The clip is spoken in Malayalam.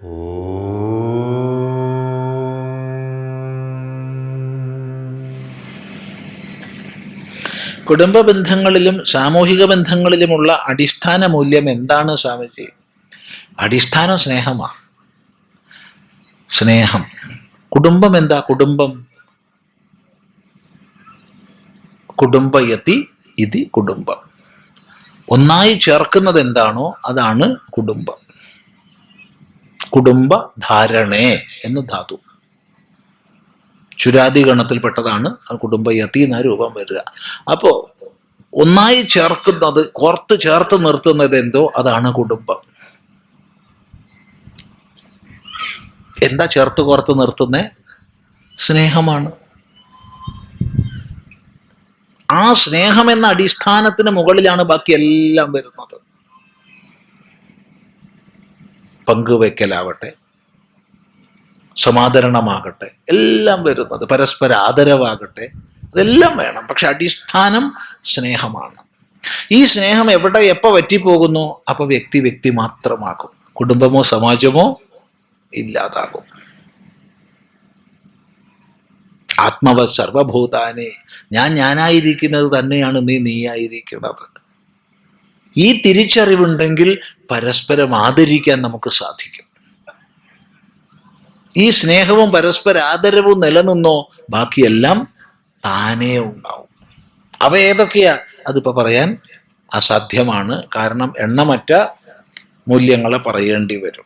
കുടുംബ ബന്ധങ്ങളിലും സാമൂഹിക ബന്ധങ്ങളിലുമുള്ള അടിസ്ഥാന മൂല്യം എന്താണ് സ്വാമിജി? അടിസ്ഥാനം സ്നേഹമാ. സ്നേഹം. കുടുംബം എന്താ? കുടുംബം. കുടുംബയത്തി ഇതി കുടുംബം. ഒന്നായി ചേർക്കുന്നത് എന്താണോ അതാണ് കുടുംബം. കുടുംബ ധാരണേ എന്ന് ധാതു. ചുരാതി ഗണത്തിൽപ്പെട്ടതാണ് ആ കുടുംബയതി എന്ന രൂപം വരിക. അപ്പോ ഒന്നായി ചേർക്കുന്നത് കോർത്ത് ചേർത്ത് നിർത്തുന്നത് എന്തോ? അതാണ് കുടുംബം. എന്താ ചേർത്ത് കോർത്ത് നിർത്തുന്നേ? സ്നേഹമാണ്. ആ സ്നേഹം എന്ന അടിസ്ഥാനത്തിന് മുകളിലാണ് ബാക്കി എല്ലാം വരുന്നത്. പങ്കുവെക്കലാവട്ടെ സമാദരണമാകട്ടെ എല്ലാം വരുന്നത് പരസ്പര ആദരവാകട്ടെ അതെല്ലാം വേണം. പക്ഷെ അടിസ്ഥാനം സ്നേഹമാണ്. ഈ സ്നേഹം എവിടെ എപ്പോൾ വറ്റിപ്പോകുന്നു? അപ്പോൾ വ്യക്തി വ്യക്തി മാത്രമാകും. കുടുംബമോ സമാജമോ ഇല്ലാതാകും. ആത്മവ സർവഭൂതാനെ ഞാൻ ഞാനായിരിക്കുന്നത് തന്നെയാണ് നീ നീയായിരിക്കുന്നത്. ഈ തിരിച്ചറിവുണ്ടെങ്കിൽ പരസ്പരം ആദരിക്കാൻ നമുക്ക് സാധിക്കും. ഈ സ്നേഹവും പരസ്പര ആദരവും നിലനിന്നോ ബാക്കിയെല്ലാം താനേ ഉണ്ടാവും. അവ ഏതൊക്കെയാ? അതിപ്പോ പറയാൻ അസാധ്യമാണ്. കാരണം എണ്ണമറ്റ മൂല്യങ്ങളെ പറയേണ്ടി വരും.